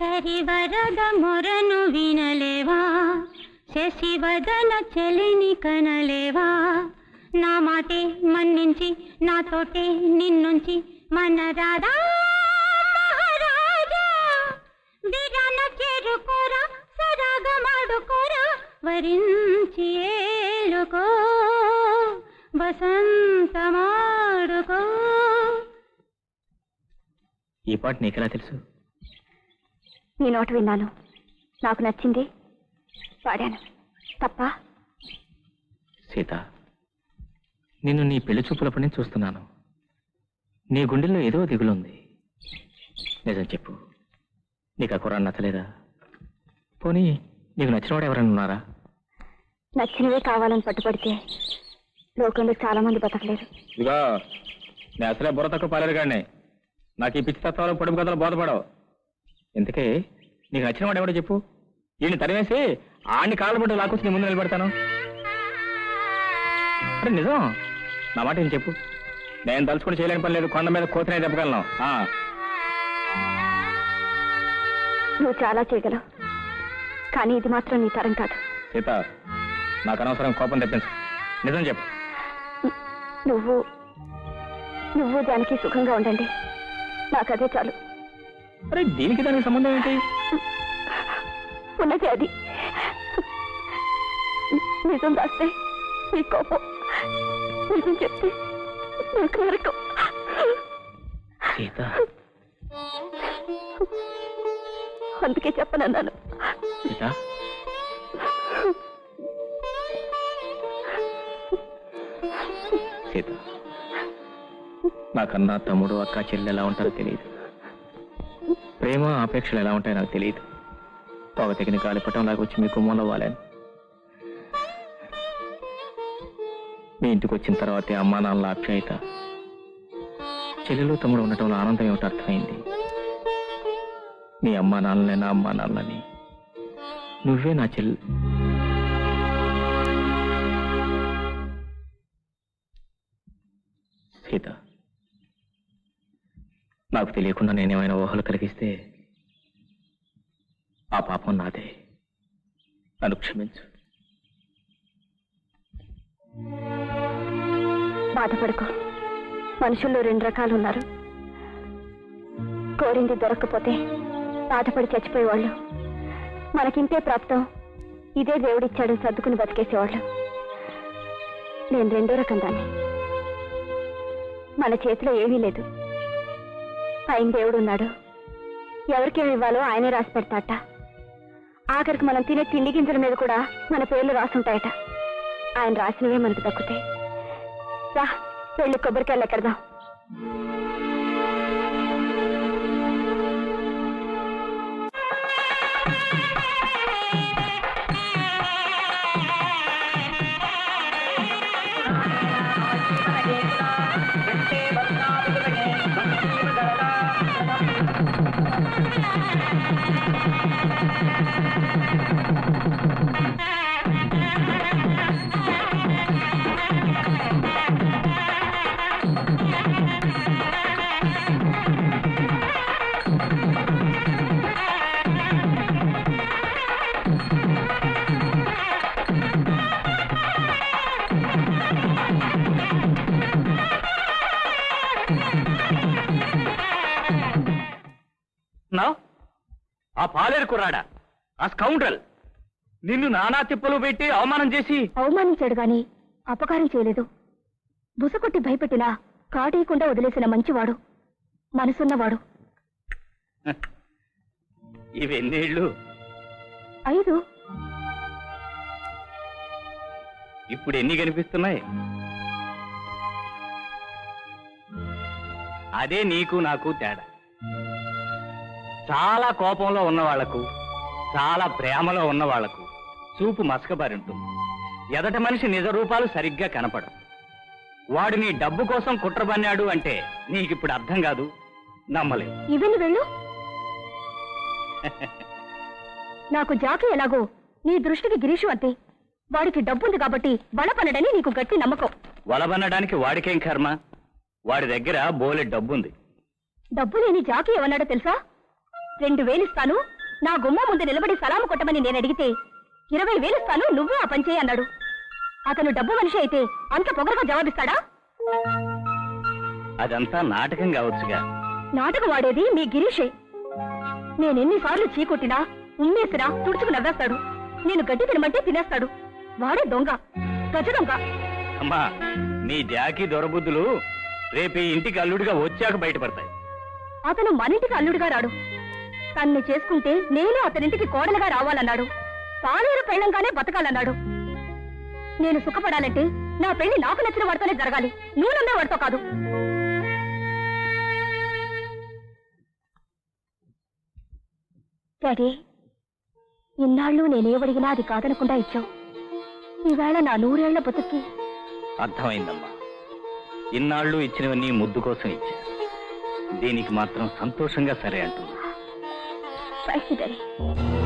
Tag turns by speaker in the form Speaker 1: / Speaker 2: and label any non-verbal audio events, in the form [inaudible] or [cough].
Speaker 1: సరివరద మొరను వినలేవా? శశివదన చెలిని కనలేవా? నా మాటే మన్నించి నాతోటే నిన్నుంచి మన రాధా విరాన చేరుకోరా సరాగమాడుకోరా వరించి ఏలుకో వసంతమాడుకో.
Speaker 2: ఈ పాట నీకెలా తెలుసు?
Speaker 3: నీ నోటు విన్నాను. నాకు నచ్చింది పాడాను తప్ప?
Speaker 2: సీత నిన్ను నీ పెళ్ళి చూపులప్పటి నుంచి చూస్తున్నాను. నీ గుండెల్లో ఏదో దిగులుంది. నిజం చెప్పు. నీకు ఆ కుర్రాన్ని నచ్చలేదా? పోనీ నీకు నచ్చినవాడు ఎవరైనా ఉన్నారా?
Speaker 3: నచ్చినవే కావాలని పట్టుపడితే లోకంలో చాలా మంది బతకలేరు.
Speaker 2: ఇదిగో నేను అసలే బుర్ర తక్కువ పాలేరు కానీ నాకు ఈ పిచ్చి తత్వాలు పొడుపు కథలు బోధపడవు. ఇంతకీ నీకు నచ్చిన వాడు ఎవడో చెప్పు. ఈయన తరివేసి ఆడిని కాళ్ళ పట్టు లాక్కొచ్చి నీ ముందు నిలబెడతాను. అరే నిజం. నా మాట ఏం చెప్పు. నేను తలుచుకుని చేయలేని పని లేదు. కొండ మీద కోతనే ఆ,
Speaker 3: నువ్వు చాలా చేయగలవు. కానీ ఇది మాత్రం నీ తరం కాదు.
Speaker 2: సీత నాకు అనవసరం కోపం తెప్పించు. నిజం చెప్పు.
Speaker 3: నువ్వు నువ్వు దానికి సుఖంగా ఉండండి. నాకు అదే చాలు.
Speaker 2: అరే దీనికి దానికి సంబంధం ఏంటి?
Speaker 3: ఉన్నది అది. నిజం దాస్తే నీ కోపం నిజం చెప్తే నాకు నరకం.
Speaker 2: సీత.
Speaker 3: అందుకే చెప్పనన్నాను.
Speaker 2: సీత. సీత. నాకన్నా తమ్ముడు అక్క చెల్లి ఎలా ఉంటారో తెలియదు ప్రేమ ఆపేక్షలు ఎలా ఉంటాయో నాకు తెలియదు. పొగ తెగిన గాలిపటం లాగా వచ్చి మీ కుమ్మంలో వాలాను. మీ ఇంటికి వచ్చిన తర్వాతే అమ్మా నాన్నల ఆప్యాయత. చెల్లెలు తమ్ముడు ఉండటంలో ఆనందం ఏమిటో అర్థమైంది. మీ అమ్మా నాన్నలే నా అమ్మా నాన్నని నువ్వే నా చెల్లి సీత. నాకు తెలియకుండా నేనేమైనా ఊహలు కలిగిస్తే ఆ పాపం నాదే. నన్ను క్షమించు.
Speaker 3: బాధపడుకో. మనుషుల్లో రెండు రకాలు ఉన్నారు కోరింది దొరక్కపోతే బాధపడి చచ్చిపోయేవాళ్ళు. మనకింతే ప్రాప్తం ఇదే దేవుడిచ్చాడు సర్దుకుని బతికేసేవాళ్ళు. నేను రెండో రకం దాన్ని. మన చేతిలో ఏమీ లేదు. పైన దేవుడు ఉన్నాడు ఎవరికేమి ఇవ్వాలో ఆయనే రాసి పెడతాట. ఆఖరికి మనం తినే తిండి గింజల మీద కూడా మన పేర్లు రాసుంటాయట. ఆయన రాసినవే మనకు దక్కుతాయి. రా పెళ్ళి కొబ్బరికాయలు ఎక్కడదాం.
Speaker 2: ఆ పాలేరు కుర్రాడా? ఆ స్కౌండ్రల్. నిన్ను నానా తిప్పలు పెట్టి అవమానం చేసి
Speaker 3: అవమానించాడు గాని అపకారం చేయలేదు. బుసకొట్టి భయపెట్టినా కాటేయకుండా వదిలేసిన మంచివాడు మనసున్నవాడు. [laughs]
Speaker 2: ఇవెన్నేళ్ళు?
Speaker 3: ఐదు.
Speaker 2: ఇప్పుడు ఎన్ని కనిపిస్తున్నాయి? అదే నీకు నాకు తేడా. చాలా కోపంలో ఉన్న వాళ్ళకు చాలా ప్రేమలో ఉన్న వాళ్ళకు చూపు మసకబారి ఉంటుంది. ఎదట మనిషి నిజ రూపాలు సరిగ్గా కనపడవు. వాడు నీ డబ్బు కోసం కుట్రబన్నాడు అంటే నీకిప్పుడు అర్థం కాదు
Speaker 3: ఇవన్నీ వెళ్ళు. నాకు జాకి ఎలాగో నీ దృష్టికి గిరీషు అంతే వాడికి డబ్బుంది కాబట్టి బలపనడని నీకు గట్టి నమ్మకం.
Speaker 2: వలబనడానికి వాడికేం కర్మ? వాడి దగ్గర బోలె డబ్బుంది.
Speaker 3: డబ్బు లేని జాకి ఏమన్నాడో తెలుసా?
Speaker 4: రెండు వేలు ఇస్తాను. నా గుమ్మ ముందు నిలబడి సలాము కొట్టమని నేను అడిగితే ఇరవై వేలు ఇస్తాను నువ్వే ఆ పని అన్నాడు. అతను డబ్బు మనిషి అయితే అంత పొగరగా జవాబిస్తాడా?
Speaker 5: అదంతా నాటకం కావచ్చుగా.
Speaker 4: నాటకం ఆడేది మీ గిరీషే. నేనెన్నిసార్లు చీకొట్టినా ఉమ్మేసినా తుడుచుకు నవ్వేస్తాడు. నేను గడ్డి తినమంటే తినేస్తాడు. వాడే దొంగ గజ దొంగ.
Speaker 5: అమ్మా నీ జాకి దొరబుద్ధులు రేపు ఇంటికి అల్లుడిగా వచ్చాక బయటపడతాయి.
Speaker 4: అతను మనింటికి అల్లుడిగా రాడు. తన్ని చేసుకుంటే నేను అతనింటికి కోడలుగా రావాలన్నాడు. పాలేరు పెళ్ళంగానే బతకాలన్నాడు. నేను సుఖపడాలంటే నా పెళ్ళి నాకు నచ్చిన వాడితోనే జరగాలి. నూనె వాడితో కాదు. డాడీ ఇన్నాళ్ళు నేనేవడిగినా అది కాదనకుండా ఇచ్చావు. ఈవేళ నా నూరేళ్ళ బతుక్కి.
Speaker 5: అర్థమైందమ్మా. ఇన్నాళ్ళు ఇచ్చినవన్నీ ముద్దు కోసం ఇచ్చా. దీనికి మాత్రం సంతోషంగా సరే
Speaker 4: అంటున్నా. Accident.